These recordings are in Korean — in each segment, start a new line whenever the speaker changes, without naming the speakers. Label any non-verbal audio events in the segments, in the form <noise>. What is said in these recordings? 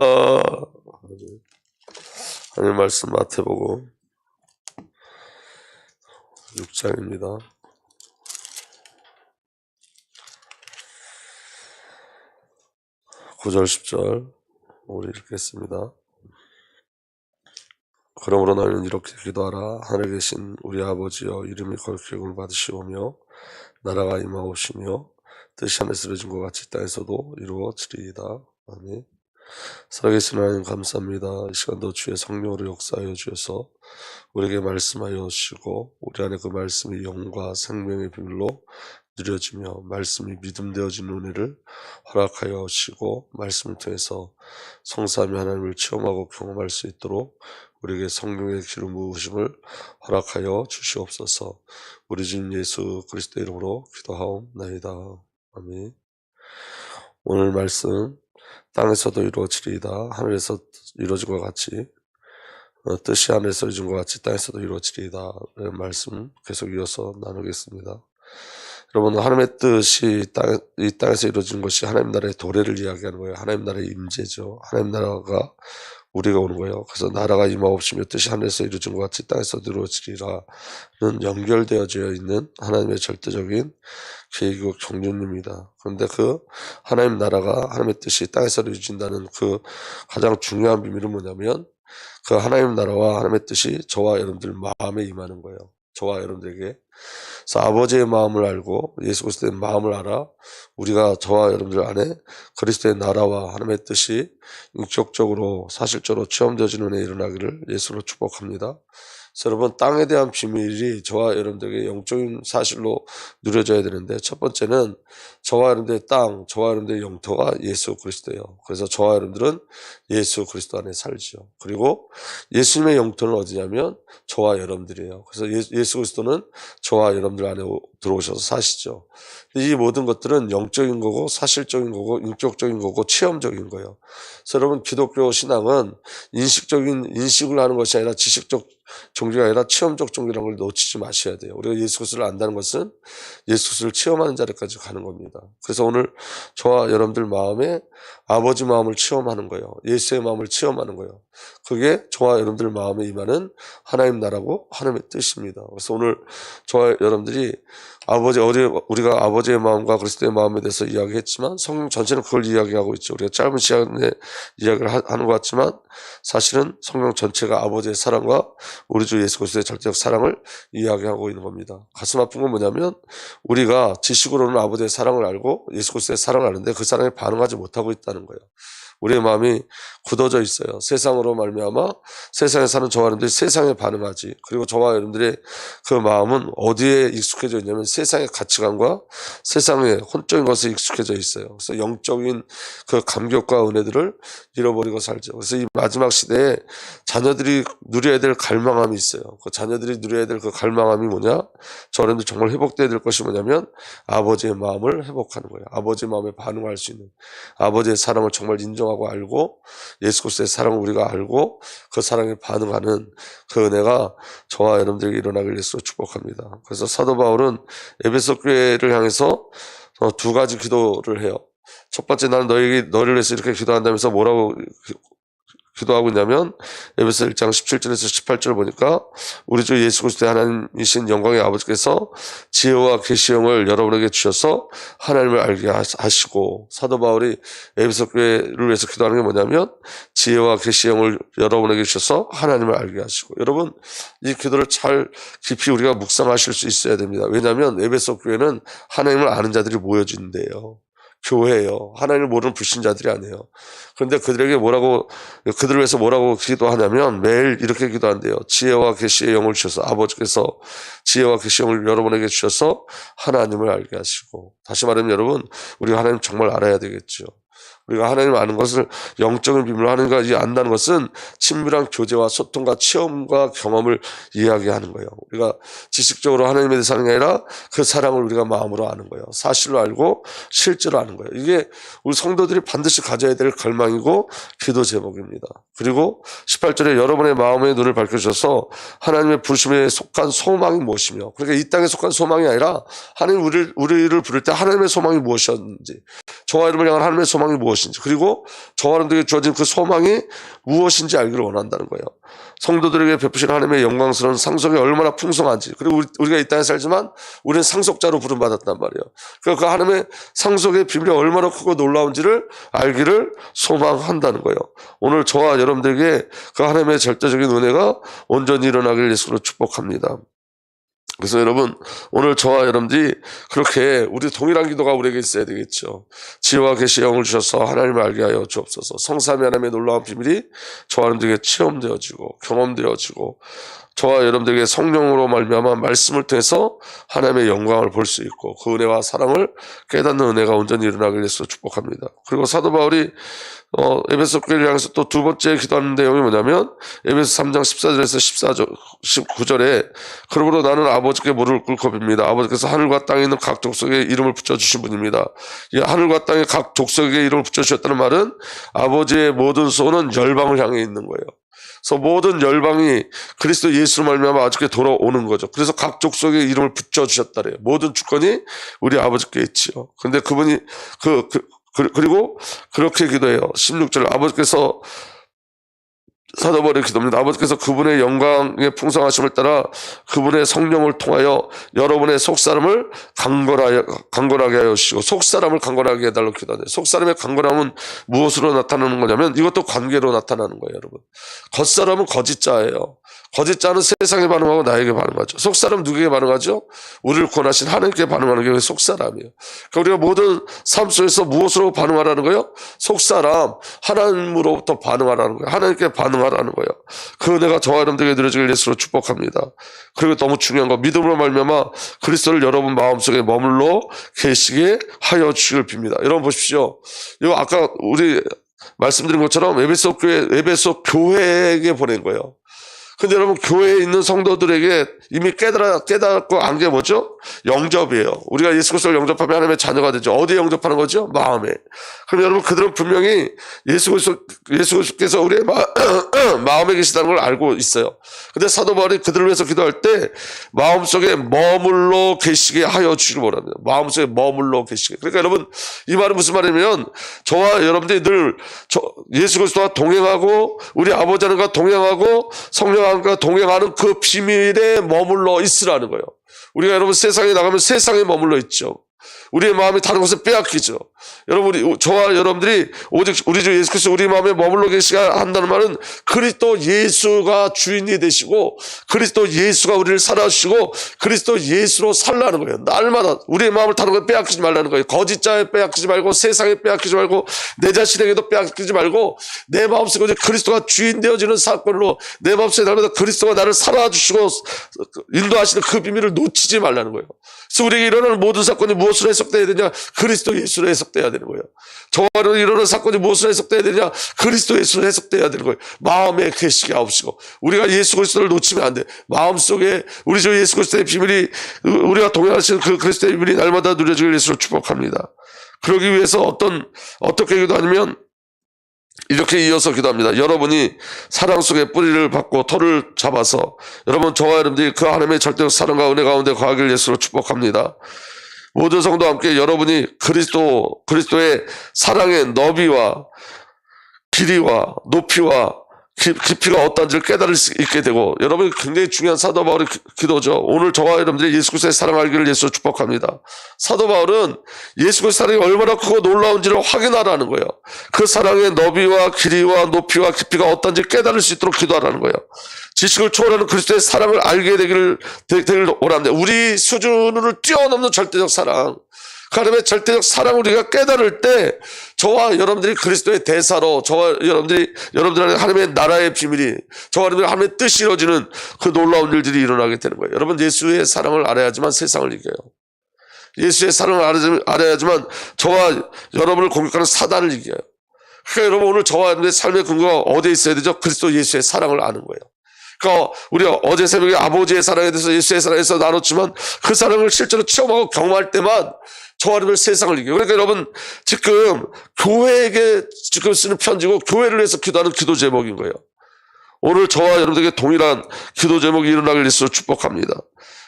아, 하나님 말씀 마태복음 6장입니다. 9절 10절 우리 읽겠습니다. 그러므로 너희는 이렇게 기도하라 하늘에 계신 우리 아버지여 이름이 거룩히 여김을 받으시오며 나라가 임하오시며 뜻이 하늘에서 이루어진 것 같이 땅에서도 이루어지리이다. 아멘 살아계신 하나님 감사합니다. 이 시간도 주의 성령으로 역사하여 주셔서 우리에게 말씀하여 주시고 우리 안에 그 말씀이 영과 생명의 비밀로 누려지며 말씀이 믿음 되어진 은혜를 허락하여 주시고 말씀을 통해서 성삼위 하나님을 체험하고 경험할 수 있도록 우리에게 성령의 기름 부으심을 허락하여 주시옵소서. 우리 주님 예수 그리스도 이름으로 기도하옵나이다. 아멘. 오늘 말씀 땅에서도 이루어지리이다. 하늘에서 이루어진 것 같이 어, 뜻이 하늘에서 이루어진 것 같이 땅에서도 이루어지리이다. 라는 말씀 계속 이어서 나누겠습니다. 여러분 하나님의 뜻이 땅, 이 땅에서 이루어진 것이 하나님 나라의 도래를 이야기하는 거예요. 하나님 나라의 임재죠. 하나님 나라가 우리가 오는 거예요. 그래서 나라가 임하옵시며 뜻이 하늘에서 이루어진 것 같이 땅에서 이루어지리라는 연결되어져 있는 하나님의 절대적인 계획이고 경륜입니다. 그런데 그 하나님 나라가 하나님의 뜻이 땅에서 이루어진다는 그 가장 중요한 비밀은 뭐냐면 그 하나님 나라와 하나님의 뜻이 저와 여러분들 마음에 임하는 거예요. 저와 여러분들에게 그래서 아버지의 마음을 알고 예수 그리스도의 마음을 알아 우리가 저와 여러분들 안에 그리스도의 나라와 하나님의 뜻이 인격적으로 사실적으로 체험되어지는 은혜 일어나기를 예수로 축복합니다. 여러분 땅에 대한 비밀이 저와 여러분들에게 영적인 사실로 누려져야 되는데 첫 번째는 저와 여러분들의 땅, 저와 여러분들의 영토가 예수 그리스도예요. 그래서 저와 여러분들은 예수 그리스도 안에 살죠. 그리고 예수님의 영토는 어디냐면 저와 여러분들이에요. 그래서 예- 예수 그리스도는 저와 여러분들 안에 오- 들어오셔서 사시죠. 이 모든 것들은 영적인 거고 사실적인 거고 인격적인 거고 체험적인 거예요. 여러분 기독교 신앙은 인식적인 인식을 하는 것이 아니라 지식적 종교가 아니라 체험적 종교라는 걸 놓치지 마셔야 돼요. 우리가 예수 그리스도를 안다는 것은 예수 그리스도를 체험하는 자리까지 가는 겁니다. 그래서 오늘 저와 여러분들 마음에 아버지 마음을 체험하는 거예요. 예수의 마음을 체험하는 거예요. 그게 저와 여러분들 마음에 임하는 하나님 나라고 하나님의 뜻입니다. 그래서 오늘 저와 여러분들이 아버지 어디 우리가 아버지의 마음과 그리스도의 마음에 대해서 이야기했지만 성경 전체는 그걸 이야기하고 있죠. 우리가 짧은 시간에 이야기를 하- 하는 것 같지만 사실은 성경 전체가 아버지의 사랑과 우리 주 예수 그리스도의 절대적 사랑을 이야기하고 있는 겁니다. 가슴 아픈 건 뭐냐면 우리가 지식으로는 아버지의 사랑을 알고 예수 그리스도의 사랑을 아는데 그 사랑에 반응하지 못하고 있다는 거예요. 우리의 마음이 굳어져 있어요. 세상으로 말미암아 세상에 사는 저와 여러분들이 세상에 반응하지. 그리고 저와 여러분들의 그 마음은 어디에 익숙해져 있냐면 세상의 가치관과 세상의 혼적인 것에 익숙해져 있어요. 그래서 영적인 그 감격과 은혜들을 잃어버리고 살죠. 그래서 이 마지막 시대에 자녀들이 누려야 될 갈망함이 있어요. 그 자녀들이 누려야 될 그 갈망함이 뭐냐? 저런들 정말 회복돼야 될 것이 뭐냐면 아버지의 마음을 회복하는 거예요. 아버지의 마음에 반응할 수 있는 아버지의 사랑을 정말 인정하고 알고 예수 그리스도의 사랑을 우리가 알고 그 사랑에 반응하는 그 은혜가 저와 여러분들에게 일어나길 예수로 축복합니다. 그래서 사도 바울은 에베소 교회를 향해서 어, 두 가지 기도를 해요. 첫 번째 나는 너에게 너를 위해서 이렇게 기도한다면서 뭐라고 기- 기도하고 있냐면 에베소 1장 17절에서 18절 보니까 우리 주 예수 그리스도의 하나님이신 영광의 아버지께서 지혜와 계시형을 여러분에게 주셔서 하나님을 알게 하- 하시고 사도 바울이 에베소 교회를 위해서 기도하는 게 뭐냐면 지혜와 계시형을 여러분에게 주셔서 하나님을 알게 하시고 여러분 이 기도를 잘 깊이 우리가 묵상하실 수 있어야 됩니다. 왜냐하면 에베소 교회는 하나님을 아는 자들이 모여진대요. 교회예요. 하나님을 모르는 불신자들이 아니에요. 그런데 그들에게 뭐라고 그들을 위해서 뭐라고 기도하냐면 매일 이렇게 기도한대요. 지혜와 계시의 영을 주셔서 아버지께서 지혜와 계시의 영을 여러분에게 주셔서 하나님을 알게 하시고 다시 말하면 여러분 우리가 하나님 정말 알아야 되겠죠. 우리가 하나님 아는 것을 영적인 비밀로 하는가 안다는 것은 친밀한 교제와 소통과 체험과 경험을 이야기하는 거예요. 우리가 지식적으로 하나님에 대해서 하는 게 아니라 그 사랑을 우리가 마음으로 아는 거예요. 사실로 알고 실제로 아는 거예요. 이게 우리 성도들이 반드시 가져야 될 갈망이고 기도 제목입니다. 그리고 18절에 여러분의 마음의 눈을 밝혀주셔서 하나님의 부르심에 속한 소망이 무엇이며 그러니까 이 땅에 속한 소망이 아니라 하나님 우리를, 우리를 부를 때 하나님의 소망이 무엇이었는지 저와 여러분을 향한 하나님의 소망이 소망이 무엇인지 그리고 저와 여러분들에게 주어진 그 소망이 무엇인지 알기를 원한다는 거예요. 성도들에게 베푸신 하나님의 영광스러운 상속이 얼마나 풍성한지 그리고 우리- 우리 가 이 땅에 살지만 우리는 상속자로 부름받았단 말이에요. 그러니까 그 하나님의 상속의 비밀이 얼마나 크고 놀라운지를 알기를 소망한다는 거예요. 오늘 저와 여러분들에게 그 하나님의 절대적인 은혜가 온전히 일어나길 예수로 축복합니다. 그래서 여러분 오늘 저와 여러분들이 그렇게 우리 동일한 기도가 우리에게 있어야 되겠죠. 지혜와 계시의 영을 주셔서 하나님을 알게 하여 주옵소서. 성삼위 하나님의 놀라운 비밀이 저와 여러분들에게 체험되어지고 경험되어지고 저와 여러분들에게 성령으로 말미암아 말씀을 통해서 하나님의 영광을 볼 수 있고 그 은혜와 사랑을 깨닫는 은혜가 온전히 일어나길 위해서 축복합니다. 그리고 사도 바울이 어, 에베소 교회를 향해서 또 두 번째 기도하는 내용이 뭐냐면 에베소 3장 14절에서 14절 19절에 그러므로 나는 아버지께 무릎을 꿇고 빕니다. 아버지께서 하늘과 땅에 있는 각 족속에 이름을 붙여 주신 분입니다. 이 하늘과 땅에 각 족속에 이름을 붙여 주셨다는 말은 아버지의 모든 소원은 열방을 향해 있는 거예요. 그래서 모든 열방이 그리스도 예수로 말미암아 아직게 돌아오는 거죠. 그래서 각 족속에 이름을 붙여 주셨다래요. 모든 주권이 우리 아버지께 있지요. 근데 그분이 그, 그 그- 그리고 그렇게 기도해요. 16절 아버지께서 사도벌의 기도입니다. 아버지께서 그분의 영광의 풍성하심을 따라 그분의 성령을 통하여 여러분의 속사람을 강건하여, 강건하게 하여 주시고 속사람을 강건하게 해달라고 기도하네요. 속사람의 강건함은 무엇으로 나타나는 거냐면 이것도 관계로 나타나는 거예요, 여러분. 겉사람은 거짓자예요. 거짓자는 세상에 반응하고 나에게 반응하죠. 속사람 누구에게 반응하죠? 우리를 권하신 하나님께 반응하는 게 속사람이에요. 그러니까 우리가 모든 삶 속에서 무엇으로 반응하라는 거예요? 속사람, 하나님으로부터 반응하라는 거예요. 하나님께 반응하라는 거예요. 그 은혜가 저와 여러분들에게 누려지길 예수로 축복합니다. 그리고 너무 중요한 거 믿음으로 말미암아 그리스도를 여러분 마음속에 머물러 계시게 하여 주시길 빕니다. 여러분 보십시오. 이거 아까 우리 말씀드린 것처럼 에베소 교회 에베소 교회에게 보낸 거예요. 근데 여러분 교회에 있는 성도들에게 이미 깨달아 깨닫고 안 게 뭐죠? 영접이에요. 우리가 예수 그리스도를 영접하면 하나님의 자녀가 되죠. 어디에 영접하는 거죠? 마음에. 그럼 여러분 그들은 분명히 예수 그리스도 예수 그리스도께서 우리의 마, <clears throat> 마음에 계시다는 걸 알고 있어요. 근데 사도 바울이 그들을 위해서 기도할 때 마음속에 머물러 계시게 하여 주시길 원합니다. 마음속에 머물러 계시게. 그러니까 여러분 이 말은 무슨 말이냐면 저와 여러분들이 늘 저, 예수 그리스도와 동행하고 우리 아버지 하나님과 동행하고 성령 하나님과 동행하는 그 비밀에 머물러 있으라는 거예요. 우리가 여러분 세상에 나가면 세상에 머물러 있죠. 우리의 마음이 다른 곳에 빼앗기죠. 여러분, 우리, 저와 여러분들이 오직 우리 주 예수 그리스도 우리 마음에 머물러 계시가 한다는 말은 그리스도 예수가 주인이 되시고 그리스도 예수가 우리를 살아주시고 그리스도 예수로 살라는 거예요. 날마다 우리의 마음을 다른 곳에 빼앗기지 말라는 거예요. 거짓자에 빼앗기지 말고 세상에 빼앗기지 말고 내 자신에게도 빼앗기지 말고 내 마음속에 그리스도가 주인 되어지는 사건으로 내 마음속에 날마다 그리스도가 나를 살아주시고 인도하시는 그 비밀을 놓치지 말라는 거예요. 그래서 우리에게 일어나는 모든 사건이 무엇으로 해석돼야 되냐? 그리스도 예수로 해석돼야 되는 거예요. 저와는 일어나는 사건이 무엇으로 해석돼야 되냐? 그리스도 예수로 해석돼야 되는 거예요. 마음에 계시게 하옵시고 우리가 예수 그리스도를 놓치면 안 돼. 마음속에 우리 주 예수 그리스도의 비밀이 우리가 동행하시는 그 그리스도의 비밀이 날마다 누려지길 예수로 축복합니다. 그러기 위해서 어떤 어떻게 기도하냐면 이렇게 이어서 기도합니다. 여러분이 사랑 속에 뿌리를 받고 털을 잡아서 여러분 저와 여러분들이 그 하나님의 절대적 사랑과 은혜 가운데 거하길 예수로 축복합니다. 모든 성도 함께 여러분이 그리스도 그리스도의 사랑의 너비와 길이와 높이와 기- 깊이가 어떤지를 깨달을 수 있게 되고 여러분이 굉장히 중요한 사도 바울의 기- 기도죠. 오늘 저와 여러분들이 예수 그리스도의 사랑 알기를 예수로 축복합니다. 사도 바울은 예수 그리스도의 사랑이 얼마나 크고 놀라운지를 확인하라는 거예요. 그 사랑의 너비와 길이와 높이와 깊이가 어떤지 깨달을 수 있도록 기도하라는 거예요. 지식을 초월하는 그리스도의 사랑을 알게 되기를 되- 되기를 원합니다. 우리 수준을 뛰어넘는 절대적 사랑. 그 하나님의 절대적 사랑을 우리가 깨달을 때 저와 여러분들이 그리스도의 대사로 저와 여러분들이 여러분들 하나님의 나라의 비밀이 저와 여러분들 하나님의 뜻이 이루어지는 그 놀라운 일들이 일어나게 되는 거예요. 여러분 예수의 사랑을 알아야지만 세상을 이겨요. 예수의 사랑을 알아야지만- 저와 여러분을 공격하는 사단을 이겨요. 그러니까 여러분 오늘 저와 여러분의 삶의 근거가 어디에 있어야 되죠? 그리스도 예수의 사랑을 아는 거예요. 그러니까 우리가 어제 새벽에 아버지의 사랑에 대해서 예수의 사랑에서 나눴지만 그 사랑을 실제로 체험하고 경험할 때만 여러분 세상을 이겨요. 그러니까 여러분 지금 교회에게 지금 쓰는 편지고 교회를 위해서 기도하는 기도 제목인 거예요. 오늘 저와 여러분들에게 동일한 기도 제목이 일어나길 위해서 축복합니다.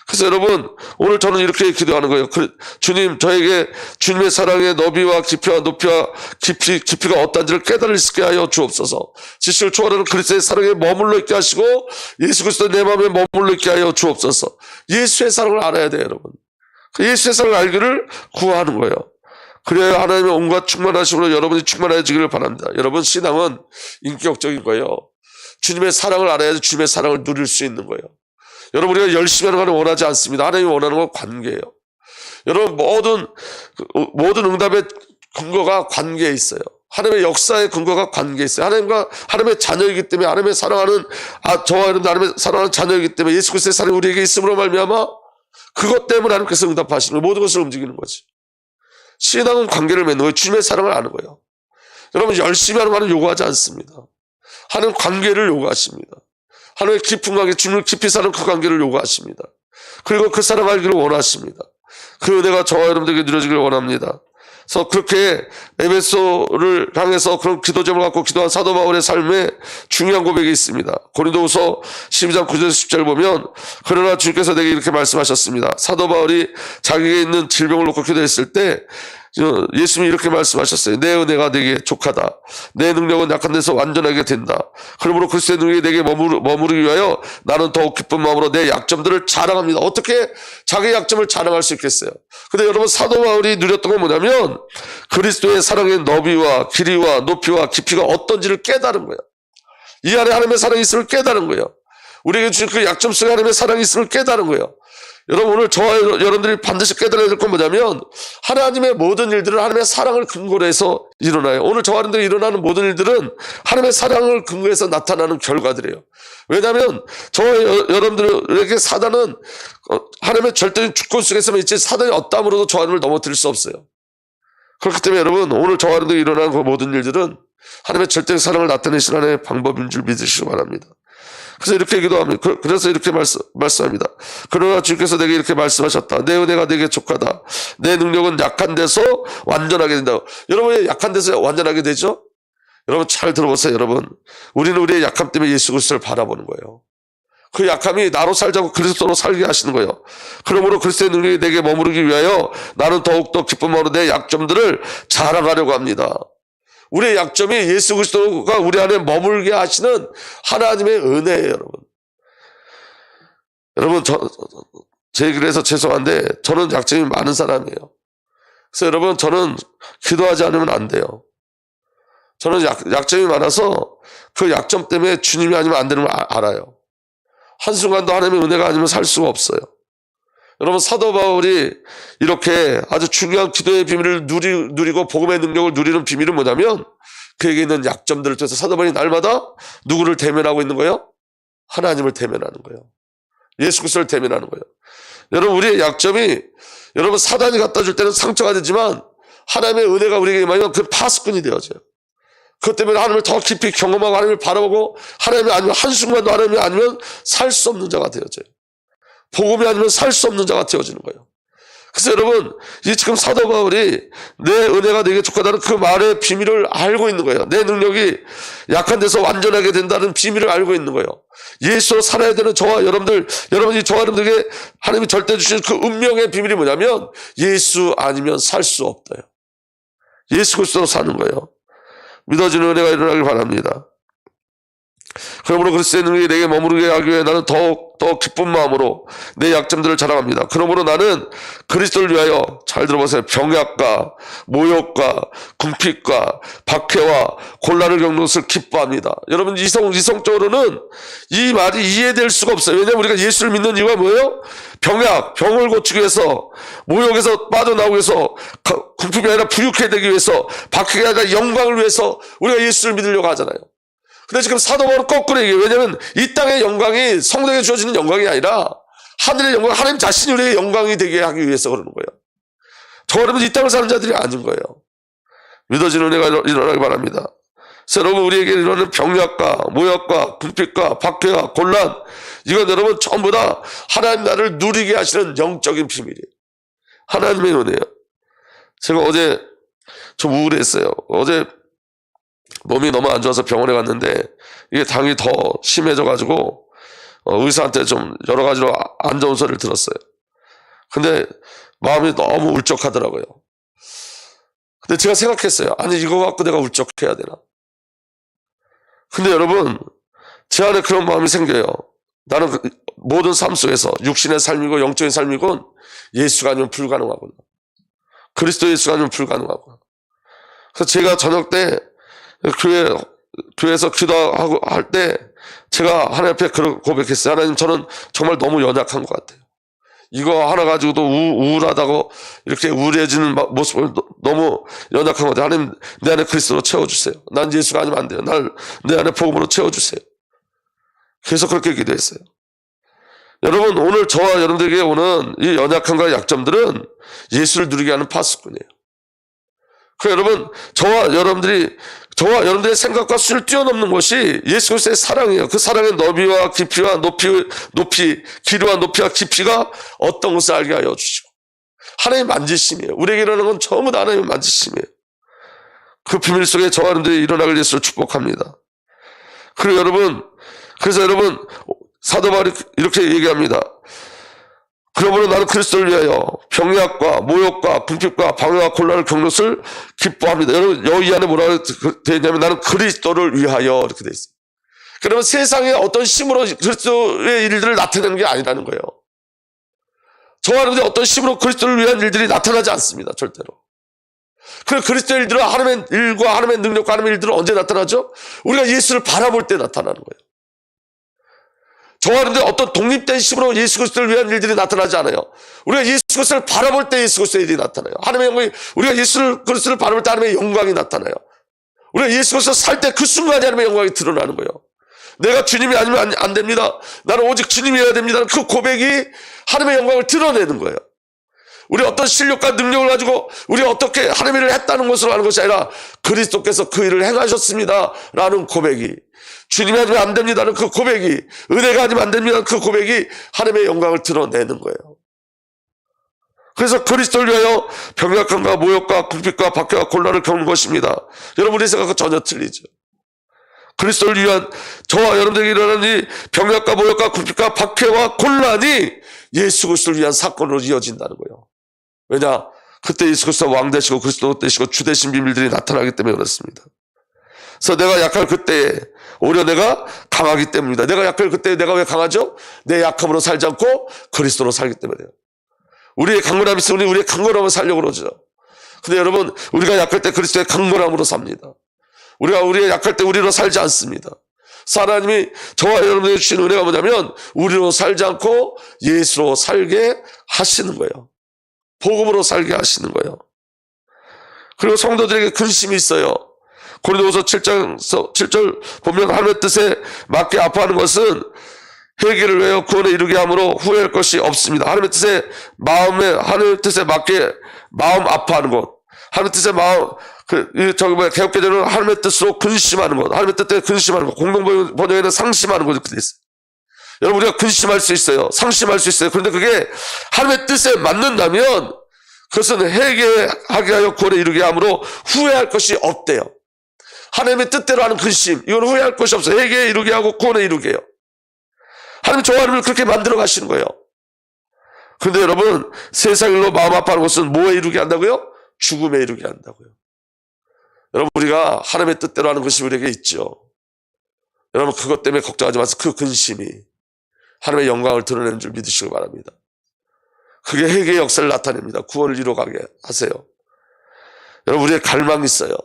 그래서 여러분 오늘 저는 이렇게 기도하는 거예요. 그- 주님 저에게 주님의 사랑의 너비와 깊이와 높이와 깊이 깊이가 어떤지를 깨달을 수 있게 하여 주옵소서. 지식을 초월하는 그리스도의 사랑에 머물러 있게 하시고 예수 그리스도 내 마음에 머물러 있게 하여 주옵소서. 예수의 사랑을 알아야 돼요, 여러분. 그 예수의 사랑을 알기를 구하는 거예요. 그래야 하나님의 온갖 충만하심으로 여러분이 충만해지기를 바랍니다. 여러분 신앙은 인격적인 거예요. 주님의 사랑을 알아야지 주님의 사랑을 누릴 수 있는 거예요. 여러분 우리가 열심히 하는 걸 원하지 않습니다. 하나님이 원하는 건 관계예요. 여러분 모든 모든 응답의 근거가 관계에 있어요. 하나님의 역사의 근거가 관계에 있어요. 하나님과 하나님의 자녀이기 때문에 하나님의 사랑하는 아 저와 여러분 하나님의 사랑하는 자녀이기 때문에 예수 그리스도의 사랑이 우리에게 있음으로 말미암아 그것 때문에 하나님께서 응답하시는. 모든 것을 움직이는 거지. 신앙은 관계를 맺는 거예요. 주님의 사랑을 아는 거예요. 여러분 열심히 하는 거는 요구하지 않습니다. 하는 관계를 요구하십니다. 하나님의 깊은 관계, 주님을 깊이 사는 그 관계를 요구하십니다. 그리고 그 사랑 알기를 원하십니다. 그 은혜가 저와 여러분들에게 누려지기를 원합니다. 그래서 그렇게 에베소를 향해서 그런 기도 제목을 갖고 기도한 사도 바울의 삶에 중요한 고백이 있습니다. 고린도후서 12장 9절 10절 보면 그러나 주께서 내게 이렇게 말씀하셨습니다. 사도 바울이 자기에게 있는 질병을 놓고 기도했을 때 어, 예수님이 이렇게 말씀하셨어요. 내 은혜가 내게 족하다. 내 능력은 약한 데서 완전하게 된다. 그러므로 그리스도의 능력이 내게 머무르, 머무르기 위하여 나는 더욱 기쁜 마음으로 내 약점들을 자랑합니다. 어떻게 자기 약점을 자랑할 수 있겠어요? 근데 여러분 사도 바울이 누렸던 건 뭐냐면 그리스도의 사랑의 너비와 길이와 높이와 깊이가 어떤지를 깨달은 거예요. 이 안에 하나님의 사랑이 있음을 깨달은 거예요. 우리에게 주신 그 약점 속에 하나님의 사랑이 있음을 깨달은 거예요. 여러분 오늘 저와 여러- 여러분들이 반드시 깨달아야 될 건 뭐냐면 하나님의 모든 일들은 하나님의 사랑을 근거로 해서 일어나요. 오늘 저와 여러분들이 일어나는 모든 일들은 하나님의 사랑을 근거해서 나타나는 결과들이에요. 왜냐하면 저와 여- 여러분들에게 사단은 어, 하나님의 절대적인 주권 속에서만 있지 사단이 어떠함으로도 저 하나님을 넘어뜨릴 수 없어요. 그렇기 때문에 여러분 오늘 저와 여러분들이 일어나는 그 모든 일들은 하나님의 절대적 사랑을 나타내시는 하나님의 방법인 줄 믿으시기 바랍니다. 그래서 이렇게 기도합니다. 그- 그래서 이렇게 말씀, 말씀합니다. 그러나 주께서 내게 이렇게 말씀하셨다. 내 은혜가 내게 족하다. 내 능력은 약한 데서 완전하게 된다. 여러분이 약한 데서 완전하게 되죠? 여러분 잘 들어보세요, 여러분. 우리는 우리의 약함 때문에 예수 그리스도를 바라보는 거예요. 그 약함이 나로 살자고 그리스도로 살게 하시는 거예요. 그러므로 그리스도의 능력이 내게 머무르기 위하여 나는 더욱더 기쁜 마음으로 내 약점들을 자랑하려고 합니다. 우리의 약점이 예수 그리스도가 우리 안에 머물게 하시는 하나님의 은혜예요, 여러분. 여러분, 저, 제 해서 죄송한데, 저는 약점이 많은 사람이에요. 그래서 여러분, 저는 기도하지 않으면 안 돼요. 저는 약, 약점이 많아서 그 약점 때문에 주님이 아니면 안 되는 걸 아- 알아요. 한순간도 하나님의 은혜가 아니면 살 수가 없어요. 여러분, 사도 바울이 이렇게 아주 중요한 기도의 비밀을 누리, 누리고 복음의 능력을 누리는 비밀은 뭐냐면 그에게 있는 약점들을 통해서 사도 바울이 날마다 누구를 대면하고 있는 거예요? 하나님을 대면하는 거예요. 예수 그리스도를 대면하는 거예요. 여러분 우리의 약점이 여러분 사단이 갖다 줄 때는 상처가 되지만 하나님의 은혜가 우리에게 임하면 그 파수꾼이 되어져요. 그것 때문에 하나님을 더 깊이 경험하고 하나님을 바라보고 하나님이 아니면 한순간도 하나님이 아니면 살 수 없는 자가 되어져요. 복음이 아니면 살 수 없는 자가 되어지는 거예요. 그래서 여러분, 이 지금 사도 바울이 내 은혜가 내게 족하다는 그 말의 비밀을 알고 있는 거예요. 내 능력이 약한 데서 완전하게 된다는 비밀을 알고 있는 거예요. 예수로 살아야 되는 저와 여러분들, 여러분이 저와 여러분들에게 하나님이 절대 주신 그 운명의 비밀이 뭐냐면 예수 아니면 살 수 없다요. 예수 그리스도로 사는 거예요. 믿어지는 은혜가 일어나길 바랍니다. 그러므로 그리스도의 능력이 내게 머무르게 하기 위해 나는 더욱 더 기쁜 마음으로 내 약점들을 자랑합니다. 그러므로 나는 그리스도를 위하여 잘 들어보세요. 병약과 모욕과 궁핍과 박해와 곤란을 겪는 것을 기뻐합니다. 여러분 이성 이성적으로는 이 말이 이해될 수가 없어요. 왜냐하면 우리가 예수를 믿는 이유가 뭐예요? 병약, 병을 고치기 위해서 모욕에서 빠져나오기 위해서 가- 궁핍이 아니라 부유케 되기 위해서 박해가 아니라 영광을 위해서 우리가 예수를 믿으려고 하잖아요. 근데 지금 사도 바울은 거꾸로 얘기해요. 왜냐하면 이 땅의 영광이 성도에게 주어지는 영광이 아니라 하늘의 영광, 하나님 자신이 우리의 영광이 되게 하기 위해서 그러는 거예요. 저 여러분 이 땅을 사는 자들이 아닌 거예요. 믿어지는 은혜가 일어- 일어나기 바랍니다. 여러분 우리에게 일어나는 병약과 모욕과 궁핍과 박해와 곤란 이건 여러분 전부 다 하나님 나를 누리게 하시는 영적인 비밀이에요. 하나님의 은혜예요. 제가 어제 좀 우울했어요. 어제 몸이 너무 안 좋아서 병원에 갔는데 이게 당이 더 심해져 가지고 어, 의사한테 좀 여러 가지로 아- 안 좋은 소리를 들었어요. 근데 마음이 너무 울적하더라고요. 근데 제가 생각했어요. 아니 이거 갖고 내가 울적해야 되나? 근데 여러분 제 안에 그런 마음이 생겨요. 나는 그 모든 삶 속에서 육신의 삶이고 영적인 삶이건 예수가 아니면 불가능하구나. 그리스도 예수가 아니면 불가능하구나. 그래서 제가 저녁 때 교회 교회에서 기도하고 할 때 제가 하나님 앞에 그런 고백했어요. 하나님 저는 정말 너무 연약한 것 같아요. 이거 하나 가지고도 우, 울하다고 이렇게 우울해지는 마- 모습을 너- 너무 연약한 것 같아요. 하나님 내 안에 그리스도로 채워주세요. 난 예수가 아니면 안 돼요. 날 내 안에 복음으로 채워주세요. 그래서 그렇게 기도했어요. 여러분 오늘 저와 여러분들에게 오는 이 연약함과 약점들은 예수를 누리게 하는 파수꾼이에요. 그 여러분 저와 여러분들이 저와 여러분들의 생각과 수를 뛰어넘는 것이 예수 그리스도의 사랑이에요. 그 사랑의 너비와 깊이와 높이 높이 길이와 높이와 깊이가 어떤 것을 알게 하여 주시고 하나님 만지심이에요. 우리에게 일어나는 건 전부 다 하나님 만지심이에요. 그 비밀 속에 저와 여러분들이 일어나길 예수를 축복합니다. 그리고 여러분 그래서 여러분 사도 바울이 이렇게 얘기합니다. 그러므로 나는 그리스도를 위하여 병약과 모욕과 궁핍과 방해와 곤란을 겪는 것을 기뻐합니다. 여러분 여기 안에 뭐라고 되어 있냐면 나는 그리스도를 위하여 이렇게 되어 있어요. 그러면 세상에 어떤 힘으로 그리스도의 일들을 나타내는 게 아니라는 거예요. 여러분들 어떤 힘으로 그리스도를 위한 일들이 나타나지 않습니다. 절대로. 그 그리스도의 일들은 하나님의 일과 하나님의 능력과 하나님의 일들은 언제 나타나죠? 우리가 예수를 바라볼 때 나타나는 거예요. 저와 여러분들 어떤 독립된 힘으로 예수 그리스도를 위한 일들이 나타나지 않아요. 우리가 예수 그리스도를 바라볼 때 예수 그리스도의 일이 나타나요. 하나님의 영광이 우리가 예수 그리스도를 바라볼 때 하나님의 영광이 나타나요. 우리가 예수 그리스도 살 때 그 순간에 하나님의 영광이 드러나는 거예요. 내가 주님이 아니면 안, 안 됩니다. 나는 오직 주님이어야 됩니다. 그 고백이 하나님의 영광을 드러내는 거예요. 우리 어떤 실력과 능력을 가지고 우리 어떻게 하나님의 일을 했다는 것으로 하는 것이 아니라 그리스도께서 그 일을 행하셨습니다. 라는 고백이 주님이 아니면 안 됩니다는 그 고백이 은혜가 아니면 안 됩니다. 그 고백이 하나님의 영광을 드러내는 거예요. 그래서 그리스도를 위하여 병약함과 모욕과 궁핍과 박해와 곤란을 겪는 것입니다. 여러분의 생각과 전혀 틀리죠. 그리스도를 위한 저와 여러분들에게 일어나는 이 병약과 모욕과 궁핍과 박해와 곤란이 예수 그리스도를 위한 사건으로 이어진다는 거예요. 왜냐? 그때 예수 그리스도 왕 되시고 그리스도 되시고 주 되신 비밀들이 나타나기 때문에 그렇습니다. 그래서 내가 약할 그때에 오히려 내가 강하기 때문입니다. 내가 약할 그때에 내가 왜 강하죠? 내 약함으로 살지 않고 그리스도로 살기 때문에요. 우리의 강건함이 있으니 우리의 강건함을 살려고 그러죠. 근데 여러분 우리가 약할 때 그리스도의 강건함으로 삽니다. 우리가 우리의 약할 때 우리로 살지 않습니다. 하나님이 저와 여러분에게 주신 은혜가 뭐냐면 우리로 살지 않고 예수로 살게 하시는 거예요. 복음으로 살게 하시는 거예요. 그리고 성도들에게 근심이 있어요. 고린도후서 7장 7절 보면 하나님의 뜻에 맞게 아파하는 것은 회개를 외워 구원에 이르게 함으로 후회할 것이 없습니다. 하나님의 뜻에 마음에 하나님의 뜻에 맞게 마음 아파하는 것, 하나님의 뜻에 마음 그 이, 저기 뭐야 개혁개정은 하나님의 뜻으로 근심하는 것, 하나님의 뜻에 근심하는 것, 공동 번역에는 상심하는 것 이렇게 돼 있어요. 여러분 우리가 근심할 수 있어요, 상심할 수 있어요. 그런데 그게 하나님의 뜻에 맞는다면 그것은 회개하게 하여 구원에 이르게 함으로 후회할 것이 없대요. 하나님의 뜻대로 하는 근심, 이건 후회할 것이 없어요. 회개에 이르게 하고 구원에 이르게요. 하나님 저와 여러분을 그렇게 만들어 가시는 거예요. 그런데 여러분 세상 일로 마음 아파하는 것은 뭐에 이르게 한다고요? 죽음에 이르게 한다고요. 여러분 우리가 하나님의 뜻대로 하는 것이 우리에게 있죠. 여러분 그것 때문에 걱정하지 마세요. 그 근심이 하나님의 영광을 드러내는 줄 믿으시기 바랍니다. 그게 회개의 역사를 나타냅니다. 구원을 이루어가게 하세요. 여러분 우리의 갈망이 있어요.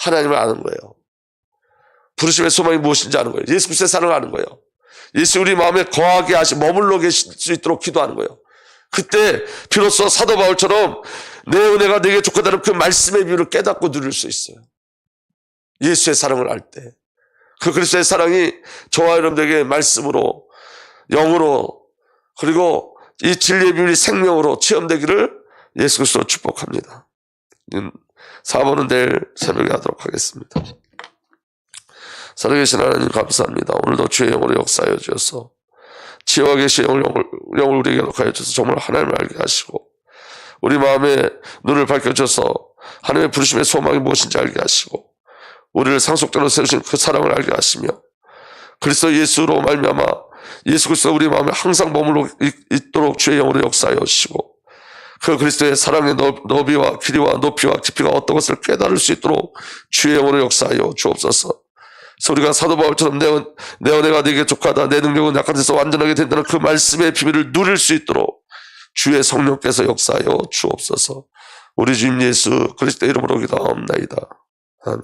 하나님을 아는 거예요. 부르심의 소망이 무엇인지 아는 거예요. 예수 그리스도의 사랑을 아는 거예요. 예수 우리 마음에 거하게 하시 머물러 계실 수 있도록 기도하는 거예요. 그때 비로소 사도 바울처럼 내 은혜가 내게 좋거다는 그 말씀의 비유를 깨닫고 누릴 수 있어요. 예수의 사랑을 알 때. 그 그리스도의 사랑이 저와 여러분들에게 말씀으로 영으로 그리고 이 진리의 비밀이 생명으로 체험되기를 예수 그리스도로 축복합니다. 4번은 내일 새벽에 하도록 하겠습니다. 살아계신 하나님 감사합니다. 오늘도 주의 영으로 역사하여 주셔서 지와 계신 영을, 영을 우리에게 녹하여 주셔서 정말 하나님을 알게 하시고 우리 마음의 눈을 밝혀줘서 하나님의 부르심의 소망이 무엇인지 알게 하시고 우리를 상속자로 세우신 그 사랑을 알게 하시며 그리스도 예수로 말미암아 예수 그리스도 우리 마음에 항상 머물러 있- 있도록 주의 영으로 역사하여 주시고 그 그리스도의 사랑의 넓- 너비와 길이와 높이와 깊이가 어떤 것을 깨달을 수 있도록 주의 영으로 역사하여 주옵소서. 소리가 사도 바울처럼 내, 은- 내 은혜가 내게 족하다 내 능력은 약한 데서 완전하게 된다는 그 말씀의 비밀을 누릴 수 있도록 주의 성령께서 역사하여 주옵소서. 우리 주님 예수 그리스도 이름으로 기도하옵나이다. 아멘.